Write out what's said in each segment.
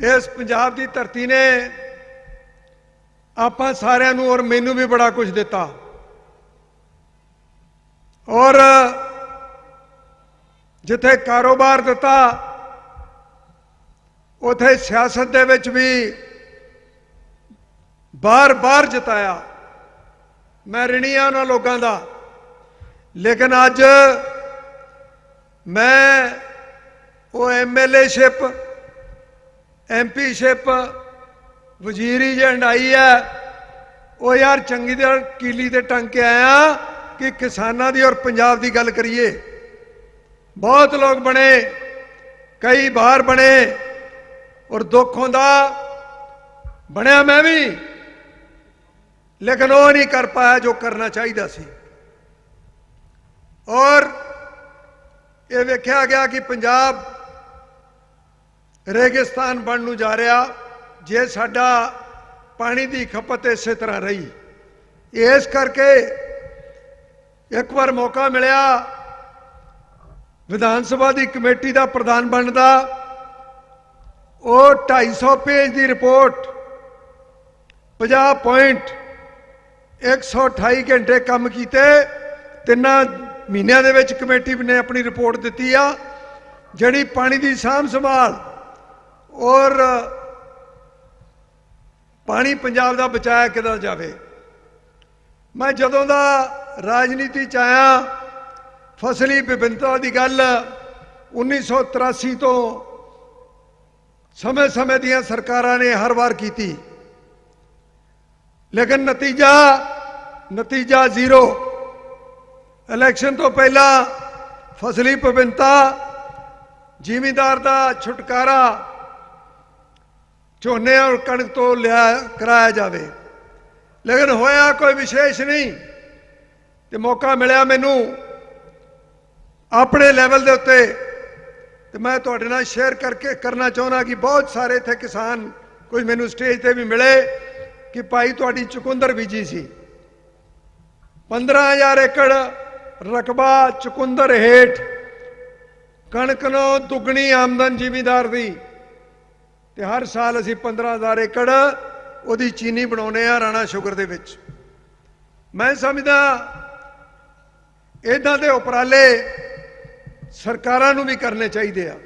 ਇਸ ਪੰਜਾਬ ਦੀ ਧਰਤੀ ਨੇ ਆਪਾਂ ਸਾਰਿਆਂ ਨੂੰ ਔਰ ਮੈਨੂੰ ਵੀ ਬੜਾ ਕੁਝ ਦਿੱਤਾ। ਔਰ ਜਿੱਥੇ ਕਾਰੋਬਾਰ ਦਿੱਤਾ, ਉਥੇ ਸਿਆਸਤ ਦੇ ਵਿੱਚ ਵੀ ਬਾਰ-ਬਾਰ ਜਿਤਾਇਆ। ਮੈਂ ਰਿਣੀ ਹਾਂ ਉਹਨਾਂ ਲੋਕਾਂ ਦਾ। ਲੇਕਿਨ ਅੱਜ ਮੈਂ ਉਹ ਐਮਐਲਏਸ਼ਿਪ ਐਮਪੀਸ਼ਿਪ ਵਜ਼ੀਰੀ ਜੇ ਆਈ ਹੈ। ਉਹ ਯਾਰ ਚੰਗੀ ਤਰ੍ਹਾਂ ਕੀਲੀ ਤੇ ਟੰਗ ਕੇ ਆਇਆ ਕਿ ਕਿਸਾਨਾਂ ਦੀ ਔਰ ਪੰਜਾਬ ਦੀ ਗੱਲ ਕਰੀਏ। ਬਹੁਤ ਲੋਕ ਬਣੇ, ਕਈ ਬਾਹਰ ਬਣੇ ਔਰ ਦੁੱਖ ਹੁੰਦਾ। ਬਣਿਆ ਮੈਂ ਵੀ, ਲੇਕਿਨ ਉਹ ਨਹੀਂ ਕਰ ਪਾਇਆ ਜੋ ਕਰਨਾ ਚਾਹੀਦਾ ਸੀ। ਔਰ ਇਹ ਵੇਖਿਆ ਗਿਆ ਕਿ ਪੰਜਾਬ ਰੇਗਿਸਤਾਨ ਬਣ ਨੂੰ ਜਾ ਰਿਹਾ, ਜੇ ਸਾਡਾ ਪਾਣੀ ਦੀ ਖਪਤ ਇਸੇ ਤਰ੍ਹਾਂ ਰਹੀ। ਇਸ ਕਰਕੇ ਇੱਕ ਵਾਰ ਮੌਕਾ ਮਿਲਿਆ, ਵਿਧਾਨ ਸਭਾ ਦੀ ਕਮੇਟੀ ਦਾ ਪ੍ਰਧਾਨ ਬਣਨ ਦਾ ਉਹ 250 ਪੇਜ ਦੀ ਰਿਪੋਰਟ 50 ਪੁਆਇੰਟ 128 ਘੰਟੇ ਕੰਮ ਕੀਤੇ। ਤਿੰਨਾਂ ਮਹੀਨਿਆਂ ਦੇ ਵਿੱਚ ਕਮੇਟੀ ਨੇ ਆਪਣੀ ਰਿਪੋਰਟ ਦਿੱਤੀ ਆ, ਜਿਹੜੀ ਪਾਣੀ ਦੀ ਸਾਂਭ ਸੰਭਾਲ ਔਰ ਪਾਣੀ ਪੰਜਾਬ ਦਾ ਬਚਾਇਆ ਕਿੱਦਾਂ ਜਾਵੇ? ਮੈਂ ਜਦੋਂ ਦਾ ਰਾਜਨੀਤੀ ਚ ਆਇਆ, ਫਸਲੀ ਵਿਭਿੰਨਤਾ ਦੀ ਗੱਲ 1983 ਤੋਂ ਸਮੇਂ-ਸਮੇਂ ਦੀਆਂ ਸਰਕਾਰਾਂ ਨੇ ਹਰ ਵਾਰ ਕੀਤੀ। ਲੇਕਿਨ ਨਤੀਜਾ ਨਤੀਜਾ ਜ਼ੀਰੋ। ਇਲੈਕਸ਼ਨ ਤੋਂ ਪਹਿਲਾਂ ਫਸਲੀ ਵਿਭਿੰਨਤਾ, ਜ਼ਿਮੀਂਦਾਰ ਦਾ ਛੁਟਕਾਰਾ ਝੋਨੇ ਔਰ ਕਣਕ ਤੋਂ ਲਿਆ, ਕਰਾਇਆ ਜਾਵੇ। ਲੇਕਿਨ ਹੋਇਆ ਕੋਈ ਵਿਸ਼ੇਸ਼ ਨਹੀਂ। ਤੇ ਮੌਕਾ ਮਿਲਿਆ ਮੈਨੂੰ ਆਪਣੇ ਲੈਵਲ ਦੇ ਉੱਤੇ। ਤੇ ਮੈਂ ਤੁਹਾਡੇ ਨਾਲ ਸ਼ੇਅਰ ਕਰਕੇ ਕਰਨਾ ਚਾਹੁੰਦਾ ਕਿ ਬਹੁਤ ਸਾਰੇ ਇੱਥੇ ਕਿਸਾਨ ਕੋਈ ਮੈਨੂੰ ਸਟੇਜ ਤੇ ਵੀ ਮਿਲੇ ਕਿ ਭਾਈ ਤੁਹਾਡੀ ਚੁਕੰਦਰ ਬੀਜੀ ਸੀ। 15000 ਏਕੜ ਰਕਬਾ ਚੁਕੰਦਰ ਹੇਠ ਕਣਕ ਨੂੰ ਦੁੱਗਣੀ ਆਮਦਨ ਜ਼ਿਮੀਦਾਰ ਦੀ ਤੇ ਹਰ ਸਾਲ ਅਸੀਂ 15000 ਏਕੜ ਉਹਦੀ ਚੀਨੀ ਬਣਾਉਨੇ ਆ ਰਾਣਾ ਸ਼ੂਗਰ ਦੇ ਵਿੱਚ। ਮੈਂ ਸਮਝਦਾ ਇਦਾਂ ਦੇ ਉਪਰਾਲੇ ਸਰਕਾਰਾਂ ਨੂੰ ਵੀ ਕਰਨੇ ਚਾਹੀਦੇ ਆ।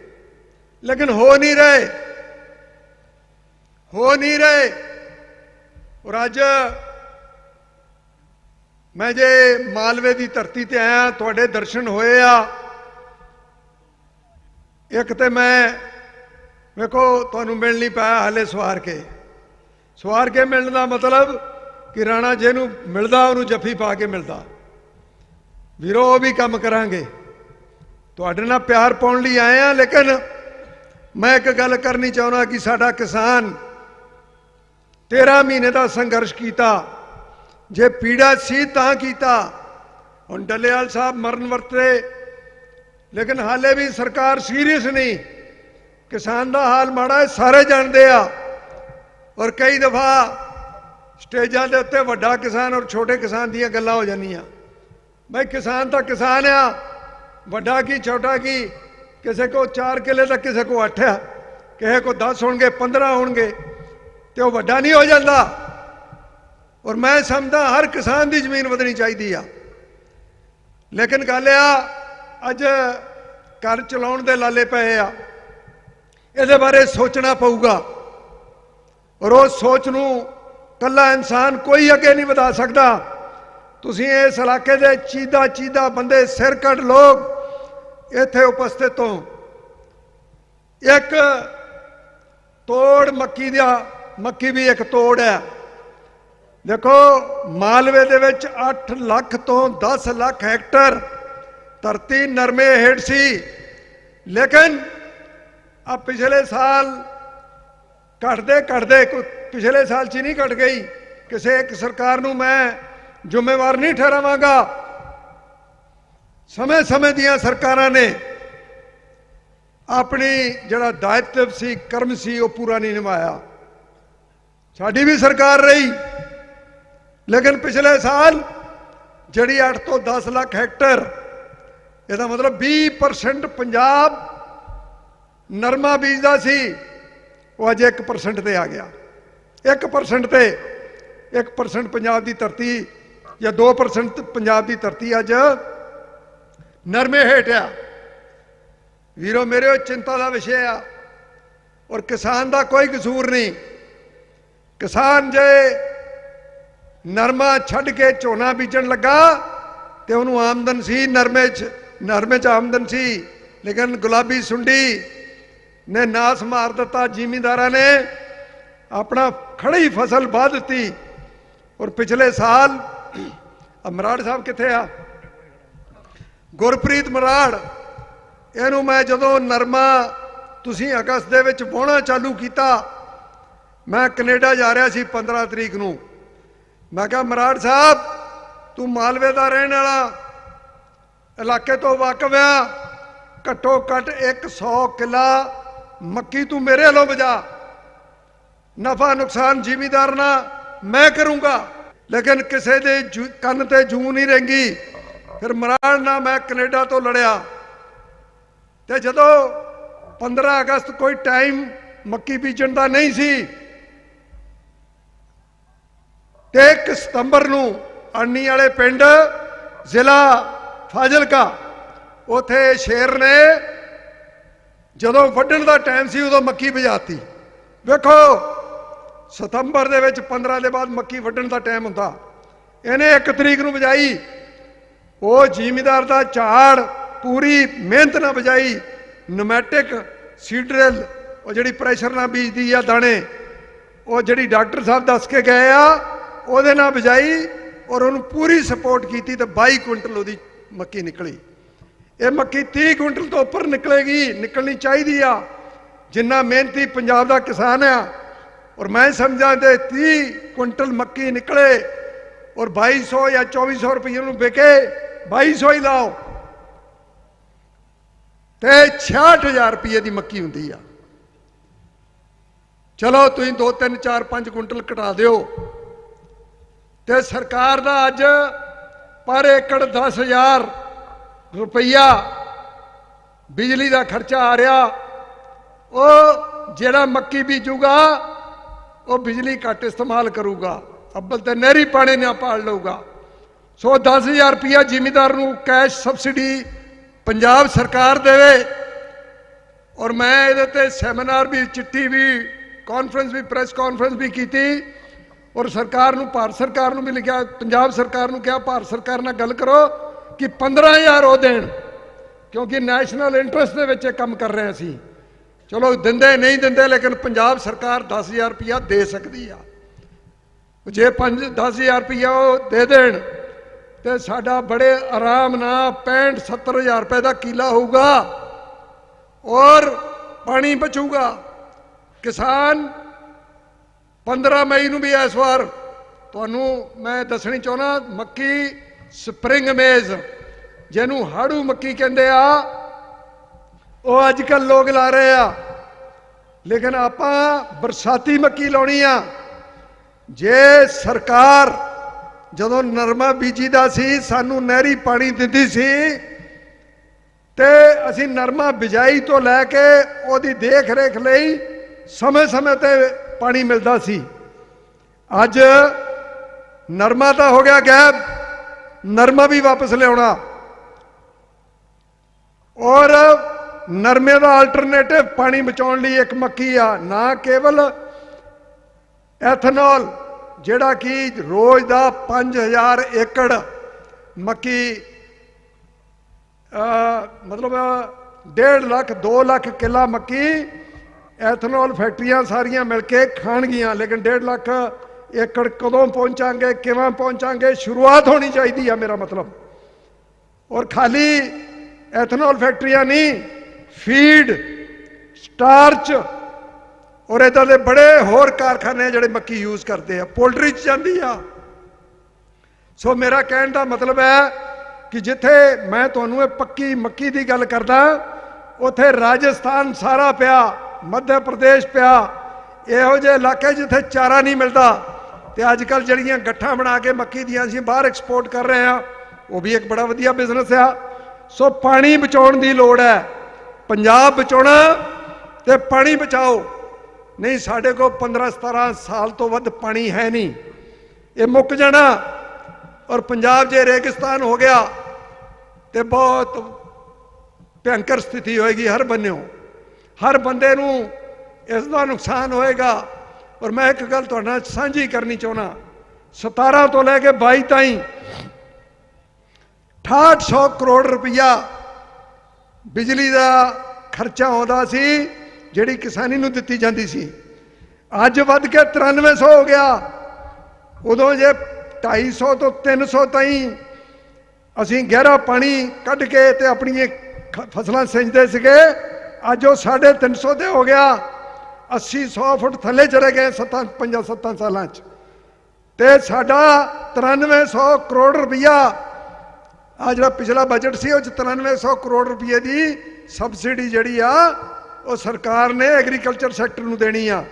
ਲੇਕਿਨ ਹੋ ਨਹੀਂ ਰਹੇ। ਹੋ ਨਹੀਂ ਰਹੇ। ਔਰ ਅੱਜ ਮੈਂ ਜੇ ਮਾਲਵੇ ਦੀ ਧਰਤੀ ਤੇ ਆਇਆ, ਤੁਹਾਡੇ ਦਰਸ਼ਨ ਹੋਏ ਆ। ਇੱਕ ਤੇ ਮੈਂ ਵੇਖੋ ਤੁਹਾਨੂੰ ਮਿਲ ਨਹੀਂ ਪਾਇਆ ਹਲੇ ਸਵਾਰ ਕੇ। ਸਵਾਰ ਕੇ ਮਿਲਣ ਦਾ ਮਤਲਬ ਕਿ ਰਾਣਾ ਜਿਹਨੂੰ ਮਿਲਦਾ, ਉਹਨੂੰ ਜੱਫੀ ਪਾ ਕੇ ਮਿਲਦਾ। ਵੀਰੋ, ਉਹ ਵੀ ਕੰਮ ਕਰਾਂਗੇ। ਤੁਹਾਡੇ ਨਾਲ ਪਿਆਰ ਪਾਉਣ ਲਈ ਆਏ ਆ ਲੇਕਿਨ ਮੈਂ ਇੱਕ ਗੱਲ ਕਰਨੀ ਚਾਹੁੰਦਾ ਕਿ ਸਾਡਾ ਕਿਸਾਨ 13 ਮਹੀਨੇ ਦਾ ਸੰਘਰਸ਼ ਕੀਤਾ, ਜੇ ਪੀੜਾ ਸੀ ਤਾਂ ਕੀਤਾ। ਹੁਣ ਡੱਲੇਵਾਲ ਸਾਹਿਬ ਮਰਨ ਵਰਤੇ, ਲੇਕਿਨ ਹਾਲੇ ਵੀ ਸਰਕਾਰ ਸੀਰੀਅਸ ਨਹੀਂ। ਕਿਸਾਨ ਦਾ ਹਾਲ ਮਾੜਾ ਹੈ, ਸਾਰੇ ਜਾਣਦੇ ਆ। ਔਰ ਕਈ ਦਫਾ ਸਟੇਜਾਂ ਦੇ ਉੱਤੇ ਵੱਡਾ ਕਿਸਾਨ ਔਰ ਛੋਟੇ ਕਿਸਾਨ ਦੀਆਂ ਗੱਲਾਂ ਹੋ ਜਾਂਦੀਆਂ। ਮੈਂ ਕਿਸਾਨ ਤਾਂ ਕਿਸਾਨ ਆ, ਵੱਡਾ ਕੀ, ਛੋਟਾ ਕੀ, ਕਿਸੇ ਕੋ 4 ਕਿੱਲੇ ਦਾ ਕਿਸੇ ਕੋ 8 ਆ। ਕਿਸੇ ਕੋ 10 ਹੋਣਗੇ 15 ਹੋਣਗੇ, ਤੇ ਉਹ ਵੱਡਾ ਨਹੀਂ ਹੋ ਜਾਂਦਾ। ਔਰ ਮੈਂ ਸਮਝਦਾ ਹਰ ਕਿਸਾਨ ਦੀ ਜ਼ਮੀਨ ਵਧਣੀ ਚਾਹੀਦੀ ਆ। ਲੇਕਿਨ ਗੱਲ ਆ, ਅੱਜ ਘਰ ਚਲਾਉਣ ਦੇ ਲਾਲੇ ਪਏ ਆ। ਇਹਦੇ ਬਾਰੇ ਸੋਚਣਾ ਪਊਗਾ। ਔਰ ਉਹ ਸੋਚ ਨੂੰ ਕੱਲਾ ਇਨਸਾਨ ਕੋਈ ਅੱਗੇ ਨਹੀਂ ਵਧਾ ਸਕਦਾ। ਤੁਸੀਂ ਇਸ ਇਲਾਕੇ ਦੇ ਚੀਦਾ ਚੀਦਾ ਬੰਦੇ ਸਿਰ ਕੱਢ ਲੋਕ ਇੱਥੇ ਉਪਸਥਿਤ ਹੋ। ਇੱਕ ਤੋੜ ਮੱਕੀ ਦਾ, ਮੱਕੀ ਵੀ ਇੱਕ ਤੋੜ ਹੈ। ਦੇਖੋ, ਮਾਲਵੇ ਦੇ ਵਿੱਚ 8 ਲੱਖ ਤੋਂ 10 ਲੱਖ ਹੈਕਟਰ ਧਰਤੀ ਨਰਮੇ ਹੇਠ ਸੀ। ਲੇਕਿਨ ਆ ਪਿਛਲੇ ਸਾਲ ਘਟਦੇ ਘਟਦੇ ਪਿਛਲੇ ਸਾਲ ਚ ਹੀ ਨਹੀਂ ਘਟ ਗਈ। ਕਿਸੇ ਇੱਕ ਸਰਕਾਰ ਨੂੰ ਮੈਂ ਜ਼ਿੰਮੇਵਾਰ ਨਹੀਂ ਠਹਿਰਾਵਾਂਗਾ। ਸਮੇਂ ਸਮੇਂ ਦੀਆਂ ਸਰਕਾਰਾਂ ਨੇ ਆਪਣੀ ਜਿਹੜਾ ਦਾਇਤਵ ਸੀ, ਕਰਮ ਸੀ, ਉਹ ਪੂਰਾ ਨਹੀਂ ਨਿਭਾਇਆ। ਸਾਡੀ ਵੀ ਸਰਕਾਰ ਰਹੀ। ਲੇਕਿਨ ਪਿਛਲੇ ਸਾਲ ਜਿਹੜੀ 8 ਤੋਂ 10 ਲੱਖ ਹੈਕਟਰ, ਇਹਦਾ ਮਤਲਬ 20% ਪੰਜਾਬ ਨਰਮਾ ਬੀਜਦਾ ਸੀ, ਉਹ ਅੱਜ 1% ਤੇ ਆ ਗਿਆ। 1% ਤੇ 1% ਪੰਜਾਬ ਦੀ ਧਰਤੀ ਜਾਂ 2% ਪੰਜਾਬ ਦੀ ਧਰਤੀ ਅੱਜ ਨਰਮੇ ਹੇਠ ਆ। ਵੀਰੋ, ਮੇਰੇ ਉਹ ਚਿੰਤਾ ਦਾ ਵਿਸ਼ੇ ਆ ਔਰ ਕਿਸਾਨ ਦਾ ਕੋਈ ਕਸੂਰ ਨਹੀਂ। ਕਿਸਾਨ ਜੇ ਨਰਮਾ ਛੱਡ ਕੇ ਝੋਨਾ ਬੀਜਣ ਲੱਗਾ ਤੇ ਉਹਨੂੰ ਆਮਦਨ ਸੀ, ਨਰਮੇ 'ਚ ਨਰਮੇ 'ਚ ਆਮਦਨ ਸੀ, ਲੇਕਿਨ ਗੁਲਾਬੀ ਸੁੰਡੀ ਨੇ ਨਾਸ ਮਾਰ ਦਿੱਤਾ, ਜ਼ਿਮੀਂਦਾਰਾਂ ਨੇ ਆਪਣਾ ਖੜੀ ਫਸਲ ਵਾਹ ਦਿੱਤੀ। ਔਰ ਪਿਛਲੇ ਸਾਲ ਅਮਰਾੜ ਸਾਹਿਬ ਕਿੱਥੇ ਆ? ਗੁਰਪ੍ਰੀਤ ਮਰਾੜ, ਇਹਨੂੰ ਮੈਂ ਜਦੋਂ ਨਰਮਾ ਤੁਸੀਂ ਅਗਸਤ ਦੇ ਵਿੱਚ ਵਾਹੁਣਾ ਚਾਲੂ ਕੀਤਾ, ਮੈਂ ਕੈਨੇਡਾ ਜਾ ਰਿਹਾ ਸੀ 15 ਤਰੀਕ ਨੂੰ। ਮੈਂ ਕਿਹਾ, ਮਰਾੜ ਸਾਹਿਬ, ਤੂੰ ਮਾਲਵੇ ਦਾ ਰਹਿਣ ਵਾਲਾ, ਇਲਾਕੇ ਤੋਂ ਵਾਕਿਫ ਆ, ਘੱਟੋ ਘੱਟ 100 ਕਿੱਲਾ ਮੱਕੀ ਤੂੰ ਮੇਰੇ ਵੱਲੋਂ ਬਜਾ ਨਫਾ ਨੁਕਸਾਨ ਜ਼ਿਮੀਦਾਰ ਨਾ ਮੈਂ ਕਰੂੰਗਾ। ਲੇਕਿਨ ਕਿਸੇ ਦੇ ਕੰਨ ਤੇ ਜੂ ਨਹੀਂ ਰਹਿੰਗੀ। ਫਿਰ ਮਰਾੜ ਨਾ ਮੈਂ ਕੈਨੇਡਾ ਤੋਂ ਲੜਿਆ। ਤੇ ਜਦੋਂ 15 ਅਗਸਤ ਕੋਈ ਟਾਈਮ ਮੱਕੀ ਬੀਜਣ ਦਾ ਨਹੀਂ ਸੀ, ਤੇ 1 ਸਤੰਬਰ ਨੂੰ ਅਰਨੀ ਵਾਲੇ ਪਿੰਡ ਜ਼ਿਲ੍ਹਾ ਫਾਜ਼ਿਲਕਾ, ਉਥੇ ਸ਼ੇਰ ਨੇ ਜਦੋਂ ਵੱਢਣ ਦਾ ਟਾਈਮ ਸੀ, ਉਦੋਂ ਮੱਕੀ ਬਜਾਤੀ ਵੇਖੋ, ਸਤੰਬਰ ਦੇ ਵਿੱਚ 15 ਦੇ ਬਾਅਦ ਮੱਕੀ ਵੱਢਣ ਦਾ ਟਾਈਮ ਹੁੰਦਾ। ਇਹਨੇ 1 ਤਰੀਕ ਨੂੰ ਬਜਾਈ ਉਹ ਜ਼ਿਮੀਦਾਰ ਦਾ ਝਾੜ, ਪੂਰੀ ਮਿਹਨਤ ਨਾਲ ਵਜਾਈ ਨਮੈਟਿਕ ਸੀਡਰਲ ਉਹ ਜਿਹੜੀ ਪ੍ਰੈਸ਼ਰ ਨਾਲ ਬੀਜਦੀ ਆ ਦਾਣੇ, ਉਹ ਜਿਹੜੀ ਡਾਕਟਰ ਸਾਹਿਬ ਦੱਸ ਕੇ ਗਏ ਆ, ਉਹਦੇ ਨਾਲ ਬਜਾਈ ਔਰ ਉਹਨੂੰ ਪੂਰੀ ਸਪੋਰਟ ਕੀਤੀ ਤੇ 22 ਕੁਇੰਟਲ ਉਹਦੀ ਮੱਕੀ ਨਿਕਲੀ। ਇਹ ਮੱਕੀ 30 ਕੁਇੰਟਲ ਤੋਂ ਉੱਪਰ ਨਿਕਲੇਗੀ, ਨਿਕਲਣੀ ਚਾਹੀਦੀ ਆ। ਜਿੰਨਾ ਮਿਹਨਤੀ ਪੰਜਾਬ ਦਾ ਕਿਸਾਨ ਆ, ਔਰ ਮੈਂ ਸਮਝਾਂ ਤੇ 30 ਕੁਇੰਟਲ ਮੱਕੀ ਨਿਕਲੇ ਔਰ 2200 ਜਾਂ 2400 ਰੁਪਏ ਨੂੰ ਵਿਕੇ 2200 ਹੀ ਲਾਓ। ਤੇ 66000 ਰੁਪਏ ਦੀ ਮੱਕੀ ਹੁੰਦੀ ਆ। ਚਲੋ ਤੁਸੀਂ 2 3 4 5 ਕੁਇੰਟਲ ਘਟਾ ਦਿਓ। ਤੇ ਸਰਕਾਰ ਦਾ ਅੱਜ ਪਰ ਏਕੜ 10000 ਰੁਪਈਆ ਬਿਜਲੀ ਦਾ ਖਰਚਾ ਆ ਰਿਹਾ, ਉਹ ਜਿਹੜਾ ਮੱਕੀ ਬੀਜੂਗਾ, ਉਹ ਬਿਜਲੀ ਘੱਟ ਇਸਤੇਮਾਲ ਕਰੂਗਾ। ਅੱਬਲ ਤੇ ਨਹਿਰੀ ਪਾਣੀ ਨਾ ਪਾਲ ਲਊਗਾ। ਸੋ 10000 ਰੁਪਈਆ ਜ਼ਿਮੀਦਾਰ ਨੂੰ ਕੈਸ਼ ਸਬਸਿਡੀ ਪੰਜਾਬ ਸਰਕਾਰ ਦੇਵੇ। ਔਰ ਮੈਂ ਇਹਦੇ ਤੇ ਸੈਮੀਨਾਰ ਵੀ, ਚਿੱਠੀ ਵੀ ਕਾਨਫਰੰਸ ਵੀ ਪ੍ਰੈਸ ਕਾਨਫਰੰਸ ਵੀ ਕੀਤੀ। ਔਰ ਸਰਕਾਰ ਨੂੰ, ਭਾਰਤ ਸਰਕਾਰ ਨੂੰ ਵੀ ਲਿਖਿਆ, ਪੰਜਾਬ ਸਰਕਾਰ ਨੂੰ ਕਿਹਾ, ਭਾਰਤ ਸਰਕਾਰ ਨਾਲ ਗੱਲ ਕਰੋ। ਕਿ 15000 ਉਹ ਦੇਣ, ਕਿਉਂਕਿ ਨੈਸ਼ਨਲ ਇੰਟਰਸਟ ਦੇ ਵਿੱਚ ਇਹ ਕੰਮ ਕਰ ਰਹੇ ਸੀ ਚਲੋ, ਦਿੰਦੇ ਨਹੀਂ ਦਿੰਦੇ, ਲੇਕਿਨ ਪੰਜਾਬ ਸਰਕਾਰ 10000 ਰੁਪਇਆ ਦੇ ਸਕਦੀ ਆ। ਜੇ 5 10000 ਰੁਪਇਆ ਉਹ ਦੇ ਦੇਣ, ਤੇ ਸਾਡਾ ਬੜੇ ਆਰਾਮ ਨਾਲ 65 70000 ਰੁਪਏ ਦਾ ਕੀਲਾ ਹੋਊਗਾ ਔਰ ਪਾਣੀ ਬਚੂਗਾ। ਕਿਸਾਨ 15 ਮਈ ਨੂੰ ਵੀ ਇਸ ਵਾਰ ਤੁਹਾਨੂੰ ਮੈਂ ਦੱਸਣੀ ਚਾਹੁੰਦਾ, ਮੱਕੀ ਸਪਰਿੰਗ ਮੇਜ਼, ਜਿਹਨੂੰ ਹਾੜੂ ਮੱਕੀ ਕਹਿੰਦੇ ਆ, ਉਹ ਅੱਜ ਕੱਲ ਲੋਕ ਲਾ ਰਹੇ ਆ। ਲੇਕਿਨ ਆਪਾਂ ਬਰਸਾਤੀ ਮੱਕੀ ਲਾਉਣੀ ਆ। ਜੇ ਸਰਕਾਰ ਜਦੋਂ ਨਰਮਾ ਬੀਜੀਦਾ ਸੀ, ਸਾਨੂੰ ਨਹਿਰੀ ਪਾਣੀ ਦਿੰਦੀ ਸੀ, ਤੇ ਅਸੀਂ ਨਰਮਾ ਬਿਜਾਈ ਤੋਂ ਲੈ ਕੇ ਉਹਦੀ ਦੇਖ ਰੇਖ ਲਈ ਸਮੇਂ-ਸਮੇਂ ਤੇ ਪਾਣੀ ਮਿਲਦਾ ਸੀ। ਅੱਜ ਨਰਮਾ ਤਾਂ ਹੋ ਗਿਆ ਗਾਇਬ ਨਰਮਾ ਵੀ ਵਾਪਸ ਲਿਆਉਣਾ। ਔਰ ਨਰਮੇ ਦਾ ਆਲਟਰਨੇਟਿਵ ਪਾਣੀ ਬਚਾਉਣ ਲਈ ਇੱਕ ਮੱਕੀ ਆ, ਨਾ ਕੇਵਲ ਐਥਨੋਲ, ਜਿਹੜਾ ਕਿ ਰੋਜ਼ ਦਾ 5000 ਏਕੜ ਮੱਕੀ ਮਤਲਬ 1.5 ਲੱਖ 2 ਲੱਖ ਕਿੱਲਾ ਮੱਕੀ, ਐਥਨੋਲ ਫੈਕਟਰੀਆਂ ਸਾਰੀਆਂ ਮਿਲ ਕੇ ਖਾਣਗੀਆਂ, ਲੇਕਿਨ 1.5 ਲੱਖ ਏਕੜ ਕਦੋਂ ਪਹੁੰਚਾਂਗੇ, ਕਿਵੇਂ ਪਹੁੰਚਾਂਗੇ, ਸ਼ੁਰੂਆਤ ਹੋਣੀ ਚਾਹੀਦੀ ਆ ਮੇਰਾ ਮਤਲਬ। ਔਰ ਖਾਲੀ ਐਥਨੋਲ ਫੈਕਟਰੀਆਂ ਨਹੀਂ, ਫੀਡ, ਸਟਾਰਚ, ਔਰ ਇਦਾਂ ਦੇ ਬੜੇ ਹੋਰ ਕਾਰਖਾਨੇ ਜਿਹੜੇ ਮੱਕੀ ਯੂਜ਼ ਕਰਦੇ ਆ। ਪੋਲਟਰੀ ਚ ਜਾਂਦੀ ਆ। ਸੋ ਮੇਰਾ ਕਹਿਣ ਦਾ ਮਤਲਬ ਹੈ ਕਿ ਜਿੱਥੇ ਮੈਂ ਤੁਹਾਨੂੰ ਇਹ ਪੱਕੀ ਮੱਕੀ ਦੀ ਗੱਲ ਕਰਦਾ, ਉਥੇ ਰਾਜਸਥਾਨ ਸਾਰਾ ਪਿਆ, ਮੱਧ ਪ੍ਰਦੇਸ਼ ਪਿਆ। ਇਹੋ ਜਿਹੇ ਇਲਾਕੇ ਜਿੱਥੇ ਚਾਰਾ ਨਹੀਂ ਮਿਲਦਾ। ਤੇ ਅੱਜ ਕੱਲ ਜਿਹੜੀਆਂ ਗੱਠਾਂ ਬਣਾ ਕੇ ਮੱਕੀ ਦੀਆਂ ਅਸੀਂ ਬਾਹਰ ਐਕਸਪੋਰਟ ਕਰ ਰਹੇ ਆ ਉਹ ਵੀ ਇੱਕ ਬੜਾ ਵਧੀਆ ਬਿਜ਼ਨਸ ਆ। ਸੋ ਪਾਣੀ ਬਚਾਉਣ ਦੀ ਲੋੜ ਹੈ। ਪੰਜਾਬ ਬਚਾਉਣਾ ਤੇ ਪਾਣੀ ਬਚਾਓ। ਨਹੀਂ, ਸਾਡੇ ਕੋਲ 15 17 ਸਾਲ ਤੋਂ ਵੱਧ ਪਾਣੀ ਹੈ ਨਹੀਂ। ਇਹ ਮੁੱਕ ਜਾਣਾ। ਔਰ ਪੰਜਾਬ ਜੇ ਰੇਗਿਸਤਾਨ ਹੋ ਗਿਆ, ਤੇ ਬਹੁਤ ਭਿਅੰਕਰ ਸਥਿਤੀ ਹੋਏਗੀ ਹਰ ਬੰਨਿਓ। ਹਰ ਬੰਦੇ ਨੂੰ ਇਸ ਦਾ ਨੁਕਸਾਨ ਹੋਏਗਾ। ਔਰ ਮੈਂ ਇੱਕ ਗੱਲ ਤੁਹਾਡੇ ਨਾਲ ਸਾਂਝੀ ਕਰਨੀ ਚਾਹੁੰਦਾ। 17 ਤੋਂ ਲੈ ਕੇ 22 ਤਾਈਂ 6800 ਕਰੋੜ ਰੁਪਇਆ ਬਿਜਲੀ ਦਾ ਖਰਚਾ ਆਉਂਦਾ ਸੀ, ਜਿਹੜੀ ਕਿਸਾਨੀ ਨੂੰ ਦਿੱਤੀ ਜਾਂਦੀ ਸੀ। ਅੱਜ ਵੱਧ ਕੇ 9300 ਹੋ ਗਿਆ। ਉਦੋਂ ਜੇ 250 ਤੋਂ 300 ਤਾਈਂ ਅਸੀਂ ਗਹਿਰਾ ਪਾਣੀ ਕੱਢ ਕੇ ਤੇ ਆਪਣੀਆਂ ਫਸਲਾਂ ਸਿੰਜਦੇ ਸੀਗੇ, ਅੱਜ ਉਹ 350 ਤੇ ਹੋ ਗਿਆ। 80 100 ਫੁੱਟ ਥੱਲੇ ਚਲੇ ਗਏ 7 5 7 ਸਾਲਾਂ ਚ। ਤੇ ਸਾਡਾ 9300 ਕਰੋੜ ਰੁਪਇਆ ਆ ਜਿਹੜਾ ਪਿਛਲਾ ਬਜਟ ਸੀ, ਉਹ ਚ 9300 ਕਰੋੜ ਰੁਪਏ ਦੀ ਸਬਸਿਡੀ ਜਿਹੜੀ ਆ, ਉਹ ਸਰਕਾਰ ਨੇ ਐਗਰੀਕਲਚਰ ਸੈਕਟਰ ਨੂੰ ਦੇਣੀ ਆ।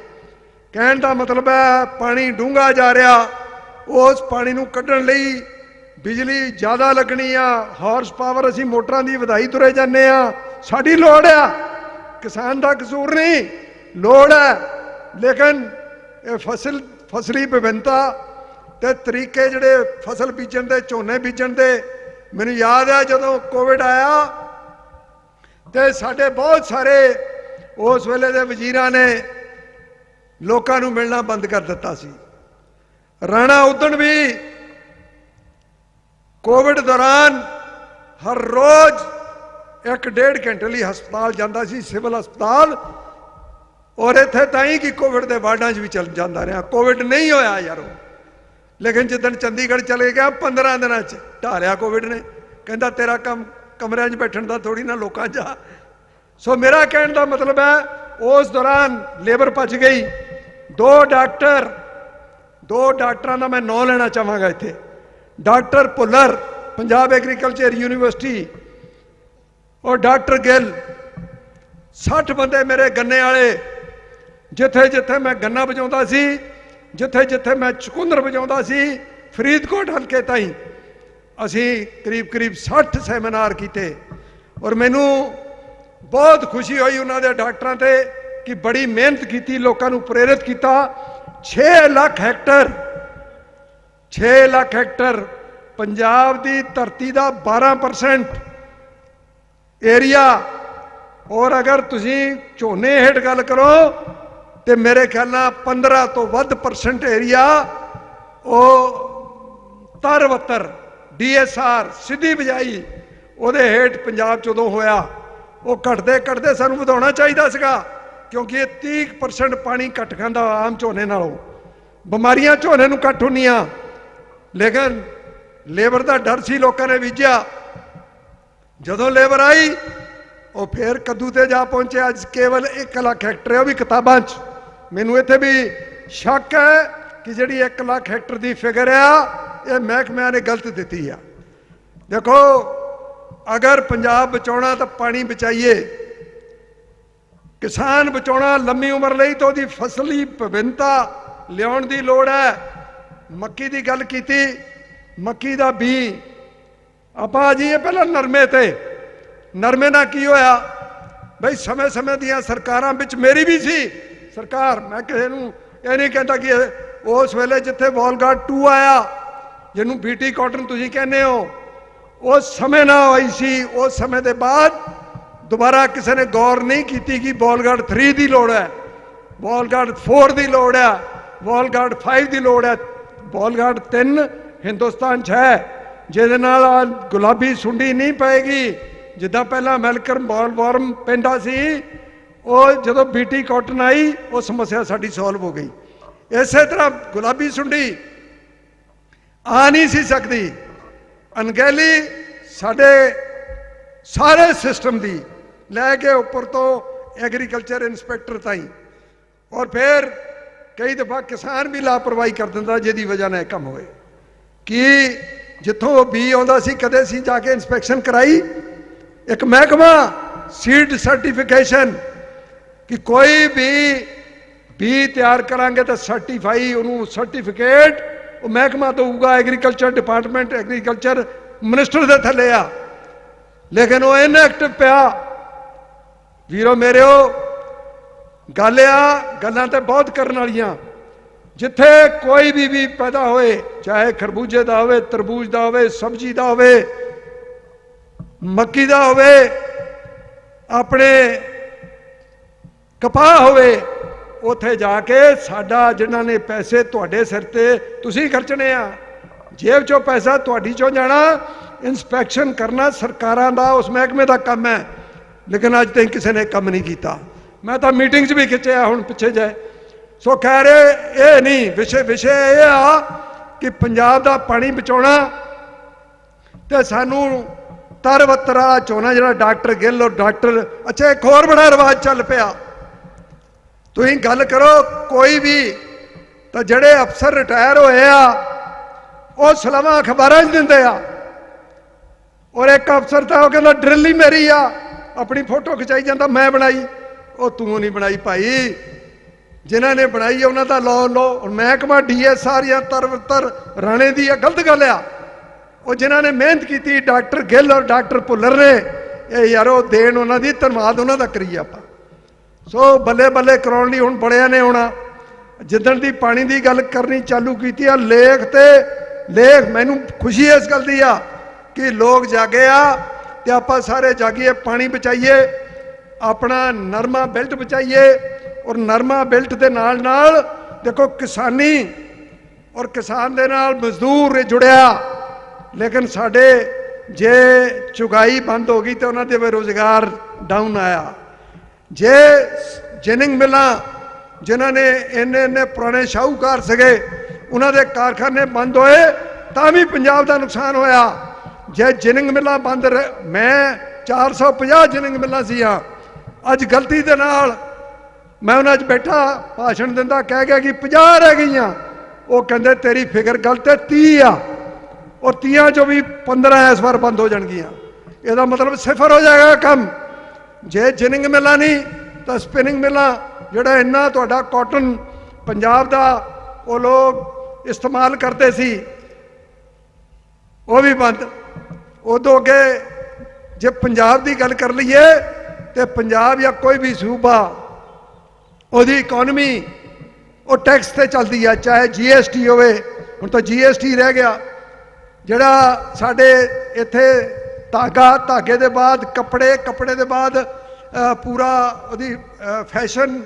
ਕਹਿਣ ਦਾ ਮਤਲਬ ਹੈ, ਪਾਣੀ ਡੂੰਘਾ ਜਾ ਰਿਹਾ, ਉਸ ਪਾਣੀ ਨੂੰ ਕੱਢਣ ਲਈ ਬਿਜਲੀ ਜ਼ਿਆਦਾ ਲੱਗਣੀ ਆ ਹਾਰਸ ਪਾਵਰ ਅਸੀਂ ਮੋਟਰਾਂ ਦੀ ਵਧਾਈ ਤੁਰੇ ਜਾਂਦੇ ਆ। ਸਾਡੀ ਲੋੜ ਆ, ਕਿਸਾਨ ਦਾ ਕਸੂਰ ਨਹੀਂ। ਲੋੜ ਹੈ। ਲੇਕਿਨ ਇਹ ਫਸਲ, ਫਸਲੀ ਵਿਭਿੰਨਤਾ ਤੇ ਤਰੀਕੇ ਜਿਹੜੇ ਫਸਲ ਬੀਜਣ ਦੇ, ਝੋਨੇ ਬੀਜਣ ਦੇ, ਮੈਨੂੰ ਯਾਦ ਹੈ ਜਦੋਂ ਕੋਵਿਡ ਆਇਆ ਤੇ ਸਾਡੇ ਬਹੁਤ ਸਾਰੇ ਉਸ ਵੇਲੇ ਦੇ ਵਜ਼ੀਰਾਂ ਨੇ ਲੋਕਾਂ ਨੂੰ ਮਿਲਣਾ ਬੰਦ ਕਰ ਦਿੱਤਾ ਸੀ। ਰਾਣਾ ਉਦਣ ਵੀ ਕੋਵਿਡ ਦੌਰਾਨ ਹਰ ਰੋਜ਼ ਇੱਕ ਡੇਢ ਘੰਟੇ ਲਈ ਹਸਪਤਾਲ ਜਾਂਦਾ ਸੀ, ਸਿਵਲ ਹਸਪਤਾਲ। ਔਰ ਇੱਥੇ ਤਾਂ ਹੀ ਕਿ ਕੋਵਿਡ ਦੇ ਵਾਰਡਾਂ 'ਚ ਵੀ ਚੱਲ ਜਾਂਦਾ ਰਿਹਾ। ਕੋਵਿਡ ਨਹੀਂ ਹੋਇਆ ਯਾਰੋ। ਲੇਕਿਨ ਜਿੱਦਣ ਚੰਡੀਗੜ੍ਹ ਚਲੇ ਗਿਆ 15 ਦਿਨਾਂ 'ਚ ਢਾਲਿਆ ਕੋਵਿਡ ਨੇ। ਕਹਿੰਦਾ, ਤੇਰਾ ਕੰਮ ਕਮਰਿਆਂ 'ਚ ਬੈਠਣ ਦਾ ਥੋੜੀ ਨਾ, ਲੋਕਾਂ 'ਚ ਆ। ਸੋ ਮੇਰਾ ਕਹਿਣ ਦਾ ਮਤਲਬ ਹੈ, ਉਸ ਦੌਰਾਨ ਲੇਬਰ ਭੱਜ ਗਈ। ਦੋ ਡਾਕਟਰ, ਦੋ ਡਾਕਟਰਾਂ ਦਾ ਮੈਂ ਨਾਂ ਲੈਣਾ ਚਾਹਾਂਗਾ ਇੱਥੇ। Doctor Bhullar, Punjab agriculture university ਔਰ ਡਾਕਟਰ ਗਿੱਲ 60 ਬੰਦੇ ਮੇਰੇ ਗੰਨੇ ਵਾਲੇ। ਜਿੱਥੇ ਜਿੱਥੇ ਮੈਂ ਗੰਨਾ ਵਜਾਉਂਦਾ ਸੀ, ਜਿੱਥੇ ਜਿੱਥੇ ਮੈਂ ਚੁਕੰਦਰ ਵਜਾਉਂਦਾ ਸੀ, ਫਰੀਦਕੋਟ ਹਲਕੇ ਤਾਈਂ ਅਸੀਂ ਕਰੀਬ ਕਰੀਬ 60 ਸੈਮੀਨਾਰ ਕੀਤੇ ਔਰ ਮੈਨੂੰ ਬਹੁਤ ਖੁਸ਼ੀ ਹੋਈ ਉਹਨਾਂ ਦੇ ਡਾਕਟਰਾਂ ਤੇ ਕਿ ਬੜੀ ਮਿਹਨਤ ਕੀਤੀ, ਲੋਕਾਂ ਨੂੰ ਪ੍ਰੇਰਿਤ ਕੀਤਾ। 6 ਲੱਖ ਹੈਕਟਰ 6 ਲੱਖ ਹੈਕਟਰ ਪੰਜਾਬ ਦੀ ਧਰਤੀ ਦਾ 12% ਏਰੀਆ ਔਰ ਅਗਰ ਤੁਸੀਂ ਝੋਨੇ ਹੇਠ ਗੱਲ ਕਰੋ ਤੇ ਮੇਰੇ ਖਿਆਲ ਨਾਲ 15 ਤੋਂ ਵੱਧ ਪਰਸੈਂਟ ਏਰੀਆ ਉਹ ਤਰਵਤਰ ਡੀਐਸਆਰ ਸਿੱਧੀ ਬਜਾਈ, ਉਹਦੇ ਹੇਠ ਪੰਜਾਬ ਚ ਉਦੋਂ ਹੋਇਆ। ਉਹ ਘਟਦੇ ਘਟਦੇ ਸਾਨੂੰ ਵਧਾਉਣਾ ਚਾਹੀਦਾ ਸੀਗਾ, ਕਿਉਂਕਿ ਇਹ 30% ਪਾਣੀ ਘਟ ਖਾਂਦਾ ਆਮ ਝੋਨੇ ਨਾਲੋਂ। ਬਿਮਾਰੀਆਂ ਝੋਨੇ ਨੂੰ ਘੱਟ ਹੁੰਦੀਆਂ। ਲੇਕਿਨ ਲੇਬਰ ਦਾ ਡਰ ਸੀ, ਲੋਕਾਂ ਨੇ ਬੀਜਿਆ। ਜਦੋਂ ਲੇਬਰ ਆਈ, ਉਹ ਫੇਰ ਕੱਦੂ ਤੇ ਜਾ ਪਹੁੰਚੇ। ਅੱਜ ਕੇਵਲ 1 ਲੱਖ ਹੈਕਟਰ ਹੈ ਉਹ ਵੀ ਕਿਤਾਬਾਂ 'ਚ। ਮੈਨੂੰ ਇੱਥੇ ਵੀ ਸ਼ੱਕ ਹੈ ਕਿ ਜਿਹੜੀ 1 ਲੱਖ ਹੈਕਟਰ ਦੀ ਫਿਗਰ ਆ, ਇਹ ਮਹਿਕਮਿਆਂ ਨੇ ਗਲਤ ਦਿੱਤੀ ਆ। ਦੇਖੋ, ਅਗਰ ਪੰਜਾਬ ਬਚਾਉਣਾ ਤਾਂ ਪਾਣੀ ਬਚਾਈਏ। ਕਿਸਾਨ ਬਚਾਉਣਾ ਲੰਮੀ ਉਮਰ ਲਈ ਤਾਂ ਉਹਦੀ ਫਸਲੀ ਵਿਭਿੰਨਤਾ ਲਿਆਉਣ ਦੀ ਲੋੜ ਹੈ। ਮੱਕੀ ਦੀ ਗੱਲ ਕੀਤੀ, ਮੱਕੀ ਦਾ ਬੀ ਆਪਾਂ ਜੀ ਇਹ ਪਹਿਲਾਂ ਨਰਮੇ ਤੇ, ਨਰਮੇ ਨਾਲ ਕੀ ਹੋਇਆ? ਬਈ ਸਮੇਂ-ਸਮੇਂ ਦੀਆਂ ਸਰਕਾਰਾਂ ਵਿੱਚ ਮੇਰੀ ਵੀ ਸੀ। ਸਰਕਾਰ, ਮੈਂ ਕਿਸੇ ਨੂੰ ਇਹ ਨਹੀਂ ਕਹਿੰਦਾ ਕਿ ਉਸ ਵੇਲੇ ਜਿੱਥੇ ਵਾਲਗਾਰਡ 2 ਆਇਆ, ਜਿਹਨੂੰ ਬੀਟੀ ਕਾਟਨ ਤੁਸੀਂ ਕਹਿੰਦੇ ਹੋ, ਉਸ ਸਮੇਂ ਨਾ ਆਈ ਸੀ। ਉਸ ਸਮੇਂ ਦੇ ਬਾਅਦ ਦੁਬਾਰਾ ਕਿਸੇ ਨੇ ਗੌਰ ਨਹੀਂ ਕੀਤੀ ਕਿ ਵਾਲਗਾਰਡ 3 ਦੀ ਲੋੜ ਹੈ, ਵਾਲਗਾਰਡ 4 ਦੀ ਲੋੜ ਹੈ, ਵਾਲਗਾਰਡ 5 ਦੀ ਲੋੜ ਹੈ। ਵਾਲਗਾਰਡ 3 ਹਿੰਦੁਸਤਾਨ 'ਚ ਹੈ, ਜਿਹਦੇ ਨਾਲ ਆਹ ਗੁਲਾਬੀ ਸੁੰਡੀ ਨਹੀਂ ਪਏਗੀ। ਜਿੱਦਾਂ ਪਹਿਲਾਂ ਮੈਲਕਰਮ ਵਾਰਮ ਪੈਂਦਾ ਸੀ ਉਹ ਜਦੋਂ ਬੀਟੀ ਕਾਟਨ ਆਈ, ਉਹ ਸਮੱਸਿਆ ਸਾਡੀ ਸੋਲਵ ਹੋ ਗਈ। ਇਸੇ ਤਰ੍ਹਾਂ ਗੁਲਾਬੀ ਸੁੰਡੀ, ਆ ਨਹੀਂ ਸੀ ਸਕਦੀ। ਅਣਗਹਿਲੀ ਸਾਡੇ ਸਾਰੇ ਸਿਸਟਮ ਦੀ, ਲੈ ਕੇ ਉੱਪਰ ਤੋਂ ਐਗਰੀਕਲਚਰ ਇਨਸਪੈਕਟਰ ਤਾਈਂ। ਔਰ ਫਿਰ ਕਈ ਦਫਾ ਕਿਸਾਨ ਵੀ ਲਾਪਰਵਾਹੀ ਕਰ ਦਿੰਦਾ, ਜਿਹਦੀ ਵਜ੍ਹਾ ਨਾਲ ਕੰਮ ਹੋਏ। ਕਿ ਜਿੱਥੋਂ ਉਹ ਬੀ ਆਉਂਦਾ ਸੀ, ਕਦੇ ਸੀ ਜਾ ਕੇ ਇਨਸਪੈਕਸ਼ਨ ਕਰਾਈ? ਇੱਕ ਮਹਿਕਮਾ ਸੀਡ ਸਰਟੀਫਿਕੇਸ਼ਨ ਕਿ ਕੋਈ ਵੀ ਬੀ ਤਿਆਰ ਕਰਾਂਗੇ ਤਾਂ ਸਰਟੀਫਾਈ ਉਹਨੂੰ ਸਰਟੀਫਿਕੇਟ ਉਹ ਮਹਿਕਮਾ ਦਊਗਾ ਐਗਰੀਕਲਚਰ ਡਿਪਾਰਟਮੈਂਟ ਐਗਰੀਕਲਚਰ ਮਿਨਿਸਟਰ ਦੇ ਥੱਲੇ ਆ। ਲੇਕਿਨ ਉਹ ਇਨਐਕਟਿਵ ਪਿਆ। ਵੀਰੋ ਮੇਰਿਓ, ਗੱਲ ਆ, ਗੱਲਾਂ ਤੇ ਬਹੁਤ ਕਰਨ ਵਾਲੀਆਂ। ਜਿੱਥੇ ਕੋਈ ਵੀ ਵੀ ਪੈਦਾ ਹੋਏ, ਚਾਹੇ ਖਰਬੂਜੇ ਦਾ ਹੋਵੇ, ਤਰਬੂਜ ਦਾ ਹੋਵੇ, ਸਬਜ਼ੀ ਦਾ ਹੋਵੇ, ਮੱਕੀ ਦਾ ਹੋਵੇ, ਆਪਣੇ ਕਪਾਹ ਹੋਵੇ, ਉੱਥੇ ਜਾ ਕੇ ਸਾਡਾ ਜਿਨ੍ਹਾਂ ਨੇ ਪੈਸੇ ਤੁਹਾਡੇ ਸਿਰ ਤੇ, ਤੁਸੀਂ ਖਰਚਣੇ ਆ। ਜੇਬ ਚੋਂ ਪੈਸਾ ਤੁਹਾਡੀ ਚੋਂ ਜਾਣਾ, ਇਨਸਪੈਕਸ਼ਨ ਕਰਨਾ ਸਰਕਾਰਾਂ ਦਾ, ਉਸ ਮਹਿਕਮੇ ਦਾ ਕੰਮ ਹੈ। ਲੇਕਿਨ ਅੱਜ ਤਾਈਂ ਕਿਸੇ ਨੇ ਕੰਮ ਨਹੀਂ ਕੀਤਾ। ਮੈਂ ਤਾਂ ਮੀਟਿੰਗ 'ਚ ਵੀ ਖਿੱਚਿਆ, ਹੁਣ ਪਿੱਛੇ ਜਾਏ। ਸੋ ਖੈਰ, ਇਹ ਨਹੀਂ, ਵਿਸ਼ੇ ਵਿਸ਼ੇ ਇਹ ਆ ਕਿ ਪੰਜਾਬ ਦਾ ਪਾਣੀ ਬਚਾਉਣਾ ਤੇ ਸਾਨੂੰ ਤਰਵਤਰਾ ਚੋਣਾ, ਜਿਹੜਾ ਡਾਕਟਰ ਗਿੱਲ ਔਰ ਡਾਕਟਰ, ਅੱਛਾ, ਇੱਕ ਹੋਰ ਬੜਾ ਰਿਵਾਜ ਚੱਲ ਪਿਆ। ਤੁਸੀਂ ਗੱਲ ਕਰੋ, ਕੋਈ ਵੀ ਤਾਂ ਜਿਹੜੇ ਅਫਸਰ ਰਿਟਾਇਰ ਹੋਏ ਆ, ਉਹ ਸਲਾਮਾਂ ਅਖਬਾਰਾਂ 'ਚ ਦਿੰਦੇ ਆ। ਔਰ ਇੱਕ ਅਫਸਰ ਤਾਂ ਉਹ ਕਹਿੰਦਾ, ਡਰਿਲ ਹੀ ਮੇਰੀ ਆ, ਆਪਣੀ ਫੋਟੋ ਖਿਚਾਈ ਜਾਂਦਾ, ਮੈਂ ਬਣਾਈ। ਉਹ ਤੂੰ ਨਹੀਂ ਬਣਾਈ ਭਾਈ। ਜਿਨ੍ਹਾਂ ਨੇ ਬਣਾਈ ਆ, ਉਹਨਾਂ ਦਾ ਲੋ ਲੋ ਹੁਣ ਮਹਿਕਮਾ ਡੀਐਸਆਰ ਜਾਂ ਤਰਵਤਰ ਰਾਣੇ ਦੀ ਆ ਗਲਤ ਗੱਲ ਆ। ਉਹ ਜਿਨ੍ਹਾਂ ਨੇ ਮਿਹਨਤ ਕੀਤੀ, ਡਾਕਟਰ ਗਿੱਲ ਔਰ ਡਾਕਟਰ ਭੁੱਲਰ ਨੇ, ਇਹ ਯਾਰੋ, ਦੇਣ ਉਹਨਾਂ ਦੀ, ਧੰਨਵਾਦ ਉਹਨਾਂ ਦਾ ਕਰੀਏ ਆਪਾਂ। ਸੋ ਬੱਲੇ ਬੱਲੇ ਕਰਾਉਣ ਲਈ ਹੁਣ ਬੜਿਆਂ ਨੇ ਆਉਣਾ ਜਿੱਦਣ ਦੀ ਪਾਣੀ ਦੀ ਗੱਲ ਕਰਨੀ ਚਾਲੂ ਕੀਤੀ ਆ, ਲੇਖ ਤੇ ਲੇਖ, ਮੈਨੂੰ ਖੁਸ਼ੀ ਇਸ ਗੱਲ ਦੀ ਆ ਕਿ ਲੋਕ ਜਾਗੇ ਆ ਤੇ ਆਪਾਂ ਸਾਰੇ ਜਾਗੀਏ, ਪਾਣੀ ਬਚਾਈਏ, ਆਪਣਾ ਨਰਮਾ ਬੈਲਟ ਬਚਾਈਏ ਔਰ ਨਰਮਾ ਬੈਲਟ ਦੇ ਨਾਲ ਨਾਲ ਦੇਖੋ ਕਿਸਾਨੀ ਔਰ ਕਿਸਾਨ ਦੇ ਨਾਲ ਮਜ਼ਦੂਰ ਜੁੜਿਆ, ਲੇਕਿਨ ਸਾਡੇ ਜੇ ਚੁਗਾਈ ਬੰਦ ਹੋ ਗਈ ਤੇ ਉਹਨਾਂ ਦੇ ਬੇਰੁਜ਼ਗਾਰ ਡਾਊਨ ਆਇਆ। ਜੇ ਜਿਨਿੰਗ ਮਿਲਾਂ ਜਿਨ੍ਹਾਂ ਨੇ ਇੰਨੇ ਇੰਨੇ ਪੁਰਾਣੇ ਸ਼ਾਹੂਕਾਰ ਸੀਗੇ, ਉਹਨਾਂ ਦੇ ਕਾਰਖਾਨੇ ਬੰਦ ਹੋਏ, ਤਾਂ ਵੀ ਪੰਜਾਬ ਦਾ ਨੁਕਸਾਨ ਹੋਇਆ। ਜੇ ਜਿਨਿੰਗ ਮਿਲਾਂ ਬੰਦ ਰਹਿ- ਮੈਂ 450 ਜਿਨਿੰਗ ਮਿਲਾਂ ਸੀਆਂ। ਅੱਜ ਗਲਤੀ ਦੇ ਨਾਲ ਮੈਂ ਉਹਨਾਂ 'ਚ ਬੈਠਾ, ਭਾਸ਼ਣ ਦਿੰਦਾ, ਕਹਿ ਗਿਆ ਕਿ 50 ਰਹਿ ਗਈਆਂ। ਉਹ ਕਹਿੰਦੇ, ਤੇਰੀ ਫਿਕਰ ਗਲਤ ਹੈ 30 ਆ। ਔਰ 30 ਚੋਂ ਵੀ 15 ਇਸ ਵਾਰ ਬੰਦ ਹੋ ਜਾਣਗੀਆਂ। ਇਹਦਾ ਮਤਲਬ ਸਿਫਰ ਹੋ ਜਾਏਗਾ ਕੰਮ। ਜੇ ਜਿਨਿੰਗ ਮਿਲਾਂ ਨਹੀਂ, ਤਾਂ ਸਪਿਨਿੰਗ ਮਿਲਾਂ, ਜਿਹੜਾ ਇੰਨਾ ਤੁਹਾਡਾ ਕਾਟਨ ਪੰਜਾਬ ਦਾ ਉਹ ਲੋਕ ਇਸਤੇਮਾਲ ਕਰਦੇ ਸੀ। ਉਹ ਵੀ ਬੰਦ। ਉਦੋਂ ਅੱਗੇ ਜੇ ਪੰਜਾਬ ਦੀ ਗੱਲ ਕਰ ਲਈਏ, ਤੇ ਪੰਜਾਬ ਜਾਂ ਕੋਈ ਵੀ ਸੂਬਾ, ਉਹਦੀ ਇਕਨੋਮੀ ਉਹ ਟੈਕਸ ਤੇ ਚੱਲਦੀ ਆ, ਚਾਹੇ ਜੀਐਸਟੀ ਹੋਵੇ। ਹੁਣ ਤਾਂ ਜੀਐਸਟੀ ਰਹਿ ਗਿਆ। ਜਿਹੜਾ ਸਾਡੇ ਇੱਥੇ ਧਾਗਾ, ਧਾਗੇ ਦੇ ਬਾਅਦ ਕੱਪੜੇ ਕੱਪੜੇ ਦੇ ਬਾਅਦ ਪੂਰਾ ਉਹਦੀ ਫੈਸ਼ਨ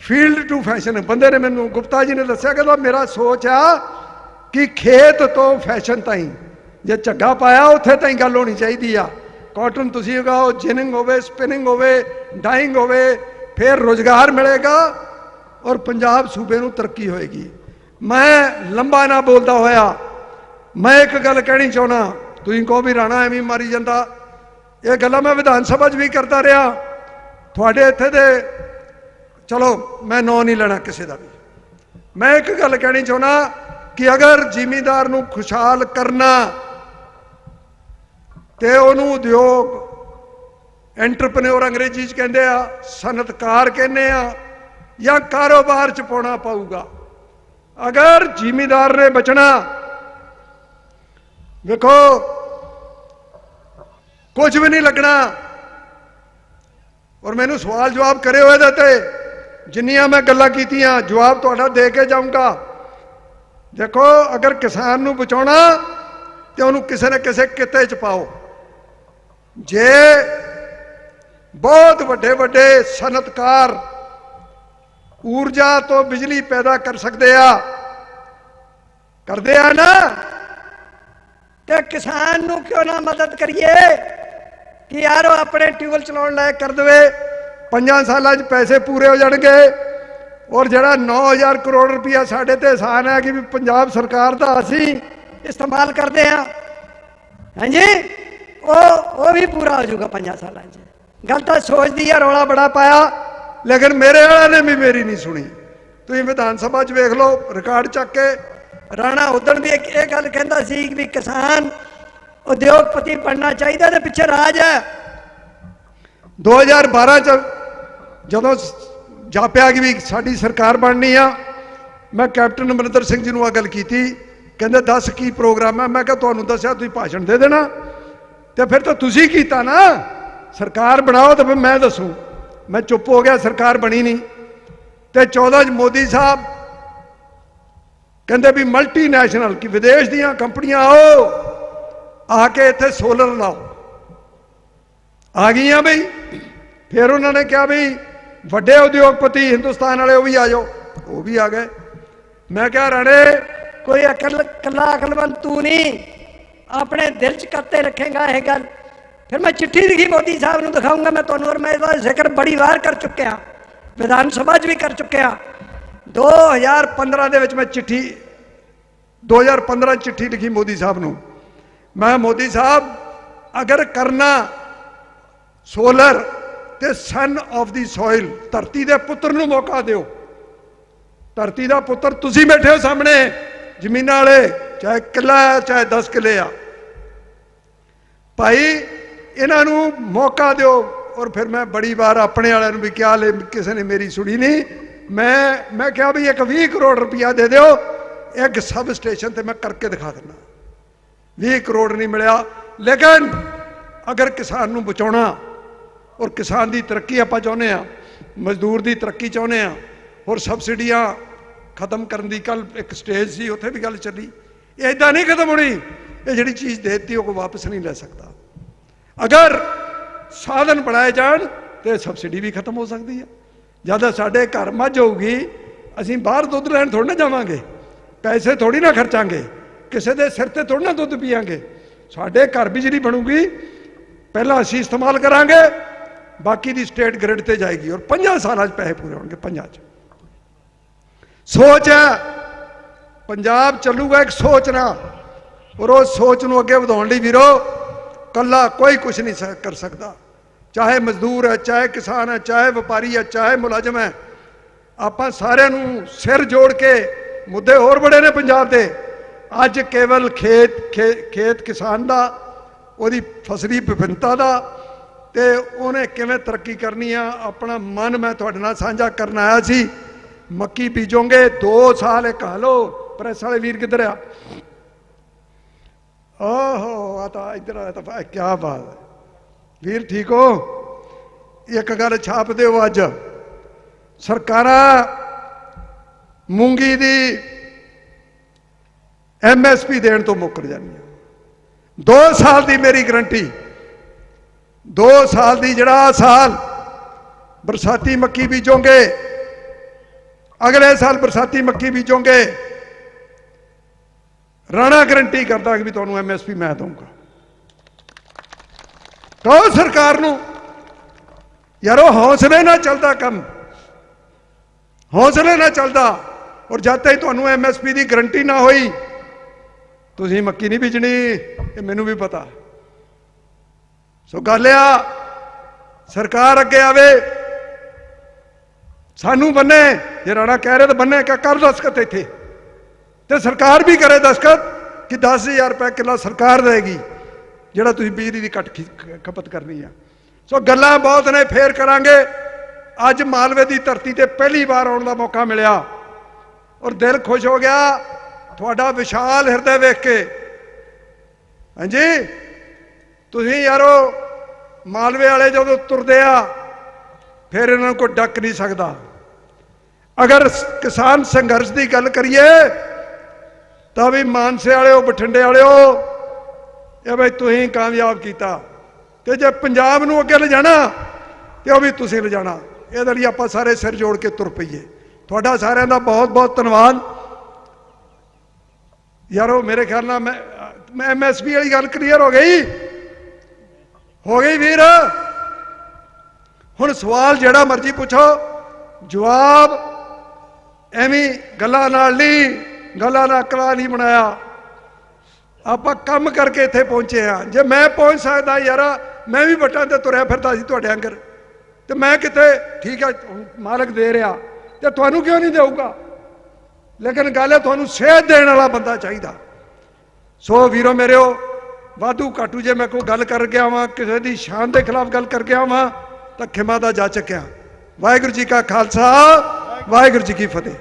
ਫੀਲਡ ਟੂ ਫੈਸ਼ਨ ਬੰਦੇ ਨੇ ਮੈਨੂੰ ਗੁਪਤਾ ਜੀ ਨੇ ਦੱਸਿਆ ਕਿ ਮੇਰਾ ਸੋਚ ਆ ਕਿ ਖੇਤ ਤੋਂ ਫੈਸ਼ਨ ਤਾਈਂ, ਜੇ ਝੱਗਾ ਪਾਇਆ, ਉੱਥੇ ਤਾਈਂ ਗੱਲ ਹੋਣੀ ਚਾਹੀਦੀ ਆ। ਕਾਟਨ ਤੁਸੀਂ ਉਗਾਓ, ਜਿਨਿੰਗ ਹੋਵੇ, ਸਪਿਨਿੰਗ ਹੋਵੇ ਡਾਈਂਗ ਹੋਵੇ, ਫਿਰ ਰੋਜ਼ਗਾਰ ਮਿਲੇਗਾ ਔਰ ਪੰਜਾਬ ਸੂਬੇ ਨੂੰ ਤਰੱਕੀ ਹੋਏਗੀ। ਮੈਂ ਲੰਬਾ ਨਾ ਬੋਲਦਾ ਹੋਇਆ, ਮੈਂ ਇੱਕ ਗੱਲ ਕਹਿਣੀ ਚਾਹੁੰਦਾ ਤੁਸੀਂ ਕਹੋ ਵੀ ਰਾਣਾ ਐਵੇਂ ਮਾਰੀ ਜਾਂਦਾ। ਇਹ ਗੱਲਾਂ ਮੈਂ ਵਿਧਾਨ ਸਭਾ 'ਚ ਵੀ ਕਰਦਾ ਰਿਹਾ। ਤੁਹਾਡੇ ਇੱਥੇ ਦੇ, ਚਲੋ, ਮੈਂ ਨਾਂ ਨਹੀਂ ਲੈਣਾ ਕਿਸੇ ਦਾ ਵੀ। ਮੈਂ ਇੱਕ ਗੱਲ ਕਹਿਣੀ ਚਾਹੁੰਦਾ ਕਿ ਅਗਰ ਜ਼ਿਮੀਂਦਾਰ ਨੂੰ ਖੁਸ਼ਹਾਲ ਕਰਨਾ ਤੇ ਉਹਨੂੰ ਉਦਯੋਗ, ਐਂਟਰਪ੍ਰੈਨਿਓਰ ਅੰਗਰੇਜ਼ੀ ਚ ਕਹਿੰਦੇ ਆ, ਸਨਅਤਕਾਰ ਕਹਿੰਦੇ ਆ, ਜਾਂ ਕਾਰੋਬਾਰ ਚ ਪਾਉਣਾ ਪਊਗਾ। ਅਗਰ ਜ਼ਿਮੀਂਦਾਰ ਨੇ ਬਚਣਾ, ਵੇਖੋ ਕੁਝ ਵੀ ਨਹੀਂ ਲੱਗਣਾ। ਔਰ ਮੈਨੂੰ ਸਵਾਲ ਜਵਾਬ ਕਰਿਓ ਇਹਦੇ ਤੇ। ਜਿੰਨੀਆਂ ਮੈਂ ਗੱਲਾਂ ਕੀਤੀਆਂ, ਜਵਾਬ ਤੁਹਾਡਾ ਦੇ ਕੇ ਜਾਊਂਗਾ। ਦੇਖੋ, ਅਗਰ ਕਿਸਾਨ ਨੂੰ ਬਚਾਉਣਾ, ਤੇ ਉਹਨੂੰ ਕਿਸੇ ਨਾ ਕਿਸੇ ਕਿੱਤੇ ਚ ਪਾਓ। ਜੇ ਬਹੁਤ ਵੱਡੇ ਵੱਡੇ ਸਨਅਤਕਾਰ ਊਰਜਾ ਤੋਂ ਬਿਜਲੀ ਪੈਦਾ ਕਰ ਸਕਦੇ ਆ, ਕਰਦੇ ਆ ਨਾ? ਤੇ ਕਿਸਾਨ ਨੂੰ ਕਿਉਂ ਨਾ ਮਦਦ ਕਰੀਏ? ਕਿ ਯਾਰ ਉਹ ਆਪਣੇ ਟਿਊਬਲ ਚਲਾਉਣ ਲਾਇਕ ਕਰ ਦੇਵੇ। ਪੰਜਾਂ ਸਾਲਾਂ 'ਚ ਪੈਸੇ ਪੂਰੇ ਹੋ ਜਾਣਗੇ। ਔਰ ਜਿਹੜਾ 9000 ਕਰੋੜ ਰੁਪਇਆ ਸਾਡੇ ਤੇ ਆਸਾਨ ਹੈ ਕਿ ਵੀ ਪੰਜਾਬ ਸਰਕਾਰ ਦਾ ਅਸੀਂ ਇਸਤੇਮਾਲ ਕਰਦੇ ਹਾਂ। ਹਾਂਜੀ? ਉਹ ਉਹ ਵੀ ਪੂਰਾ ਹੋ ਜਾਊਗਾ ਪੰਜਾਂ ਸਾਲਾਂ 'ਚ। ਗੱਲ ਤਾਂ ਸੋਚਦੀ ਆ, ਰੌਲਾ ਬੜਾ ਪਾਇਆ। ਲੇਕਿਨ ਮੇਰੇ ਵਾਲਿਆਂ ਨੇ ਵੀ ਮੇਰੀ ਨਹੀਂ ਸੁਣੀ। ਤੁਸੀਂ ਵਿਧਾਨ ਸਭਾ 'ਚ ਵੇਖ ਲਓ, ਰਿਕਾਰਡ ਚੱਕ ਕੇ ਰਾਣਾ ਉਦਣ ਵੀ ਇੱਕ, ਇਹ ਗੱਲ ਕਹਿੰਦਾ ਸੀ ਕਿ ਵੀ ਕਿਸਾਨ ਉਦਯੋਗਪਤੀ ਬਣਨਾ ਚਾਹੀਦਾ ਤੇ ਪਿੱਛੇ ਰਾਜ ਹੈ 2012 ਚ ਜਦੋਂ ਜਾਪਿਆ ਕਿ ਵੀ ਸਾਡੀ ਸਰਕਾਰ ਬਣਨੀ ਆ ਮੈਂ ਕੈਪਟਨ ਅਮਰਿੰਦਰ ਸਿੰਘ ਜੀ ਨੂੰ ਆ ਗੱਲ ਕੀਤੀ ਕਹਿੰਦੇ ਦੱਸ ਕੀ ਪ੍ਰੋਗਰਾਮ ਹੈ ਮੈਂ ਕਿਹਾ ਤੁਹਾਨੂੰ ਦੱਸਿਆ ਤੁਸੀਂ ਭਾਸ਼ਣ ਦੇ ਦੇਣਾ ਤੇ ਫਿਰ ਤਾਂ ਤੁਸੀਂ ਕੀਤਾ ਨਾ ਸਰਕਾਰ ਬਣਾਓ ਤਾਂ ਫਿਰ ਮੈਂ ਦੱਸੂ ਮੈਂ ਚੁੱਪ ਹੋ ਗਿਆ ਸਰਕਾਰ ਬਣੀ ਨਹੀਂ ਤੇ 14 ਚ ਮੋਦੀ ਸਾਹਿਬ ਕਹਿੰਦੇ ਵੀ ਮਲਟੀਨੈਸ਼ਨਲ ਕਿ ਵਿਦੇਸ਼ ਦੀਆਂ ਕੰਪਨੀਆਂ ਆਓ ਆ ਕੇ ਇੱਥੇ ਸੋਲਰ ਲਾਓ ਆ ਗਈਆਂ ਬਈ ਫਿਰ ਉਹਨਾਂ ਨੇ ਕਿਹਾ ਵੀ ਵੱਡੇ ਉਦਯੋਗਪਤੀ ਹਿੰਦੁਸਤਾਨ ਵਾਲੇ ਉਹ ਵੀ ਆ ਜਾਓ ਉਹ ਵੀ ਆ ਗਏ ਮੈਂ ਕਿਹਾ ਰਾਣੇ ਕੋਈ ਅਕਲ ਕੱਲਾ ਅਕਲਮੰਦ ਤੂੰ ਨਹੀਂ ਆਪਣੇ ਦਿਲ 'ਚ ਕਰਤੇ ਰੱਖੇਗਾ ਇਹ ਗੱਲ ਫਿਰ ਮੈਂ ਚਿੱਠੀ ਲਿਖੀ ਮੋਦੀ ਸਾਹਿਬ ਨੂੰ ਦਿਖਾਉਂਗਾ ਮੈਂ ਤੁਹਾਨੂੰ ਔਰ ਮੈਂ ਇਹਦਾ ਜ਼ਿਕਰ ਬੜੀ ਵਾਰ ਕਰ ਚੁੱਕਿਆ ਵਿਧਾਨ ਸਭਾ 'ਚ ਵੀ ਕਰ ਚੁੱਕਿਆ 2015 ਦੇ ਵਿੱਚ ਮੈਂ ਚਿੱਠੀ 2015 ਚ ਚਿੱਠੀ ਲਿਖੀ ਮੋਦੀ ਸਾਹਿਬ ਨੂੰ ਮੈਂ ਮੋਦੀ ਸਾਹਿਬ, ਅਗਰ ਕਰਨਾ ਸੋਲਰ ਤੇ ਸਨ ਆਫ ਦੀ ਸੋਇਲ ਧਰਤੀ ਦੇ ਪੁੱਤਰ ਨੂੰ ਮੌਕਾ ਦਿਓ। ਧਰਤੀ ਦਾ ਪੁੱਤਰ ਤੁਸੀਂ ਬੈਠੇ ਹੋ ਸਾਹਮਣੇ, ਜ਼ਮੀਨਾਂ ਵਾਲੇ, ਚਾਹੇ ਕਿੱਲਾ ਹੈ ਚਾਹੇ 10 ਕਿੱਲੇ ਆ। ਭਾਈ, ਇਹਨਾਂ ਨੂੰ ਮੌਕਾ ਦਿਓ ਔਰ ਫਿਰ ਮੈਂ ਬੜੀ ਵਾਰ ਆਪਣੇ ਵਾਲਿਆਂ ਨੂੰ ਵੀ ਕਿਹਾ, ਲੈ ਕਿਸੇ ਨੇ ਮੇਰੀ ਸੁਣੀ ਨਹੀਂ। ਮੈਂ ਮੈਂ ਕਿਹਾ ਵੀ ਇੱਕ 20 ਕਰੋੜ ਰੁਪਇਆ ਦੇ ਦਿਓ, ਇੱਕ ਸਬ ਸਟੇਸ਼ਨ ਤੇ ਮੈਂ ਕਰਕੇ ਦਿਖਾ ਦਿੰਦਾ। 20 ਕਰੋੜ ਨਹੀਂ ਮਿਲਿਆ। ਲੇਕਿਨ ਅਗਰ ਕਿਸਾਨ ਨੂੰ ਬਚਾਉਣਾ ਔਰ ਕਿਸਾਨ ਦੀ ਤਰੱਕੀ ਆਪਾਂ ਚਾਹੁੰਦੇ ਆ ਮਜ਼ਦੂਰ ਦੀ ਤਰੱਕੀ ਚਾਹੁੰਦੇ ਆ ਔਰ ਸਬਸਿਡੀਆਂ ਖਤਮ ਕਰਨ ਦੀ ਕੱਲ ਇੱਕ ਸਟੇਜ ਸੀ, ਉੱਥੇ ਵੀ ਗੱਲ ਚੱਲੀ। ਇਹ ਇਦਾਂ ਨਹੀਂ ਖਤਮ ਹੋਣੀ, ਇਹ ਜਿਹੜੀ ਚੀਜ਼ ਦੇ ਦਿੱਤੀ, ਉਹ ਕੋਈ ਵਾਪਸ ਨਹੀਂ ਲੈ ਸਕਦਾ। ਅਗਰ ਸਾਧਨ ਬਣਾਏ ਜਾਣ, ਤੇ ਸਬਸਿਡੀ ਵੀ ਖਤਮ ਹੋ ਸਕਦੀ ਹੈ। ਜਦ ਸਾਡੇ ਘਰ ਮੱਝ ਹੋਊਗੀ, ਅਸੀਂ ਬਾਹਰ ਦੁੱਧ ਲੈਣ ਥੋੜਾ ਨਾ ਜਾਵਾਂਗੇ। ਪੈਸੇ ਥੋੜੀ ਨਾ ਖਰਚਾਂਗੇ। ਕਿਸੇ ਦੇ ਸਿਰ ਤੇ ਥੋੜਾ ਨਾ ਦੁੱਧ ਪੀਾਂਗੇ ਸਾਡੇ ਘਰ ਬਿਜਲੀ ਬਣੂਗੀ, ਪਹਿਲਾਂ ਅਸੀਂ ਇਸਤੇਮਾਲ ਕਰਾਂਗੇ, ਬਾਕੀ ਦੀ ਸਟੇਟ ਗ੍ਰਿਡ ਤੇ ਜਾਏਗੀ ਔਰ 5 ਸਾਲਾਂ 'ਚ ਪੈਸੇ ਪੂਰੇ ਹੋਣਗੇ 5 'ਚ। ਸੋਚ ਹੈ, ਪੰਜਾਬ ਚੱਲੂਗਾ ਇੱਕ ਸੋਚ ਨਾਲ, ਔਰ ਉਹ ਸੋਚ ਨੂੰ ਅੱਗੇ ਵਧਾਉਣ ਲਈ ਵੀਰੋ ਕੱਲਾ ਕੋਈ ਕੁਝ ਨਹੀਂ ਸ- ਕਰ ਸਕਦਾ। ਚਾਹੇ ਮਜ਼ਦੂਰ ਹੈ, ਚਾਹੇ ਕਿਸਾਨ ਹੈ, ਚਾਹੇ ਵਪਾਰੀ ਹੈ, ਚਾਹੇ ਮੁਲਾਜ਼ਮ ਹੈ, ਆਪਾਂ ਸਾਰਿਆਂ ਨੂੰ ਸਿਰ ਜੋੜ ਕੇ ਮੁੱਦੇ ਹੋਰ ਬੜੇ ਨੇ ਪੰਜਾਬ ਦੇ। ਅੱਜ ਕੇਵਲ ਖੇਤ, ਖੇ- ਖੇਤ ਕਿਸਾਨ ਦਾ, ਉਹਦੀ ਫਸਲੀ ਵਿਭਿੰਨਤਾ ਦਾ, ਤੇ ਉਹਨੇ ਕਿਵੇਂ ਤਰੱਕੀ ਕਰਨੀ ਆ, ਆਪਣਾ ਮਨ ਮੈਂ ਤੁਹਾਡੇ ਨਾਲ ਸਾਂਝਾ ਕਰਨ ਆਇਆ ਸੀ। ਮੱਕੀ ਬੀਜੋਗੇ 2 ਸਾਲ ਇੱਕ ਹਾਲੋ ਪ੍ਰੈਸ ਵਾਲੇ ਵੀਰ ਕਿੱਧਰ ਆ? ਓਹੋ, ਆ ਤਾਂ ਇੱਧਰ ਆ ਤਾਂ ਕੀ ਬਾਤ ਹੈ। ਵੀਰ ਠੀਕ ਹੋ? ਇੱਕ ਗੱਲ ਛਾਪ ਦਿਓ ਅੱਜ। ਸਰਕਾਰਾਂ ਮੂੰਗੀ ਦੀ ਐਮਐਸਪੀ ਦੇਣ ਤੋਂ ਮੁੱਕਰ ਜਾਂਦੀ ਜਾਂਦੀਆਂ 2 ਸਾਲ ਦੀ ਮੇਰੀ ਗਰੰਟੀ। 2 ਸਾਲ ਦੀ ਜਿਹੜਾ ਸਾਲ ਬਰਸਾਤੀ ਮੱਕੀ ਬੀਜੋਗੇ, ਅਗਲੇ ਸਾਲ ਬਰਸਾਤੀ ਮੱਕੀ ਬੀਜੋਗੇ, ਰਾਣਾ ਗਰੰਟੀ ਕਰਦਾ ਕਿ ਵੀ ਤੁਹਾਨੂੰ ਐਮਐਸਪੀ ਮੈਂ ਦਊਂਗਾ। ਕਹੋ ਸਰਕਾਰ ਨੂੰ, ਯਾਰੋ ਹੌਸਲੇ ਨਾਲ ਚੱਲਦਾ ਕੰਮ, ਹੌਸਲੇ ਨਾਲ ਚੱਲਦਾ, ਔਰ ਜਦ ਤੱਕ ਤੁਹਾਨੂੰ ਐਮਐਸਪੀ ਦੀ ਗਰੰਟੀ ਨਾ ਹੋਈ ਤੁਸੀਂ ਮੱਕੀ ਨਹੀਂ ਬੀਜਣੀ, ਇਹ ਮੈਨੂੰ ਵੀ ਪਤਾ। ਸੋ ਗੱਲ ਆ ਸਰਕਾਰ ਅੱਗੇ ਆਵੇ। ਸਾਨੂੰ ਬੰਨੇ, ਜੇ ਰਾਣਾ ਕਹਿ ਰਿਹਾ ਤਾਂ ਬੰਨੇ ਕਿ ਕਰ ਦਸਖਤ ਇੱਥੇ? ਤੇ ਸਰਕਾਰ ਵੀ ਕਰੇ ਦਸਖਤ ਕਿ 10000 ਰੁਪਏ ਕਿੱਲਾ ਸਰਕਾਰ ਦੇਗੀ ਜਿਹੜਾ ਤੁਸੀਂ ਬਿਜਲੀ ਦੀ ਕੱਟ ਖਪਤ ਕਰਨੀ ਆ। ਸੋ ਗੱਲਾਂ ਬਹੁਤ ਨੇ, ਫੇਰ ਕਰਾਂਗੇ। ਅੱਜ ਮਾਲਵੇ ਦੀ ਧਰਤੀ ਤੇ ਪਹਿਲੀ ਵਾਰ ਆਉਣ ਦਾ ਮੌਕਾ ਮਿਲਿਆ। ਔਰ ਦਿਲ ਖੁਸ਼ ਹੋ ਗਿਆ ਤੁਹਾਡਾ ਵਿਸ਼ਾਲ ਹਿਰਦੇ ਵੇਖ ਕੇ। ਹਾਂਜੀ? ਤੁਸੀਂ ਯਾਰੋ, ਮਾਲਵੇ ਵਾਲੇ ਜਦੋਂ ਤੁਰਦੇ ਆ, ਫਿਰ ਇਹਨਾਂ ਨੂੰ ਕੋਈ ਡੱਕ ਨਹੀਂ ਸਕਦਾ। ਅਗਰ ਕਿਸਾਨ ਸੰਘਰਸ਼ ਦੀ ਗੱਲ ਕਰੀਏ, ਤਾਂ ਵੀ ਮਾਨਸੇ ਵਾਲਿਓ, ਬਠਿੰਡੇ ਵਾਲਿਓ, ਇਹ ਬਈ ਤੁਸੀਂ ਕਾਮਯਾਬ ਕੀਤਾ। ਤੇ ਜੇ ਪੰਜਾਬ ਨੂੰ ਅੱਗੇ ਲਿਜਾਣਾ, ਤੇ ਉਹ ਵੀ ਤੁਸੀਂ ਲਿਜਾਣਾ। ਇਹਦੇ ਲਈ ਆਪਾਂ ਸਾਰੇ ਸਿਰ ਜੋੜ ਕੇ ਤੁਰ ਪਈਏ। ਤੁਹਾਡਾ ਸਾਰਿਆਂ ਦਾ ਬਹੁਤ ਬਹੁਤ ਧੰਨਵਾਦ। ਯਾਰੋ ਮੇਰੇ ਖਿਆਲ ਨਾਲ ਮੈਂ ਮੈਂ ਐਮਐਸਪੀ ਵਾਲੀ ਗੱਲ ਕਲੀਅਰ ਹੋ ਗਈ। ਹੋ ਗਈ ਵੀਰ। ਹੁਣ ਸਵਾਲ ਜਿਹੜਾ ਮਰਜ਼ੀ ਪੁੱਛੋ। ਜਵਾਬ ਐਵੇਂ ਗੱਲਾਂ ਨਾਲ ਨਹੀਂ ਗੱਲਾਂ ਨਾਲ ਕਲਾ ਨਹੀਂ ਬਣਾਇਆ। ਆਪਾਂ ਕੰਮ ਕਰਕੇ ਇੱਥੇ ਪਹੁੰਚੇ ਆ ਜੇ ਮੈਂ ਪਹੁੰਚ ਸਕਦਾ ਯਾਰ, ਮੈਂ ਵੀ ਵਟਾਂ ਤੇ ਤੁਰਿਆ ਫਿਰਦਾ ਸੀ ਤੁਹਾਡੇ ਅੰਗਰ ਤੇ ਮੈਂ ਕਿਤੇ, ਠੀਕ ਹੈ, ਮਾਲਕ ਦੇ ਰਿਹਾ। ਤੇ ਤੁਹਾਨੂੰ ਕਿਉਂ ਨਹੀਂ ਦੇਊਗਾ? ਲੇਕਿਨ ਗੱਲ ਹੈ ਤੁਹਾਨੂੰ ਸੇਧ ਦੇਣ ਵਾਲਾ ਬੰਦਾ ਚਾਹੀਦਾ। ਸੋ ਵੀਰੋ ਮੇਰਿਓ, ਵਾਧੂ ਕਾਟੂ ਜੇ ਮੈਂ ਕੋਈ ਗੱਲ ਕਰ ਗਿਆ ਵਾਂ ਕਿਸੇ ਦੀ ਸ਼ਾਨ ਦੇ ਖਿਲਾਫ ਗੱਲ ਕਰ ਗਿਆ ਵਾਂ ਤਾਂ ਖਿਮਾ ਦਾ ਜਾ ਚੱਕਿਆ। ਵਾਹਿਗੁਰੂ ਜੀ ਕਾ ਖਾਲਸਾ, ਵਾਹਿਗੁਰੂ ਜੀ ਕੀ ਫਤਿਹ।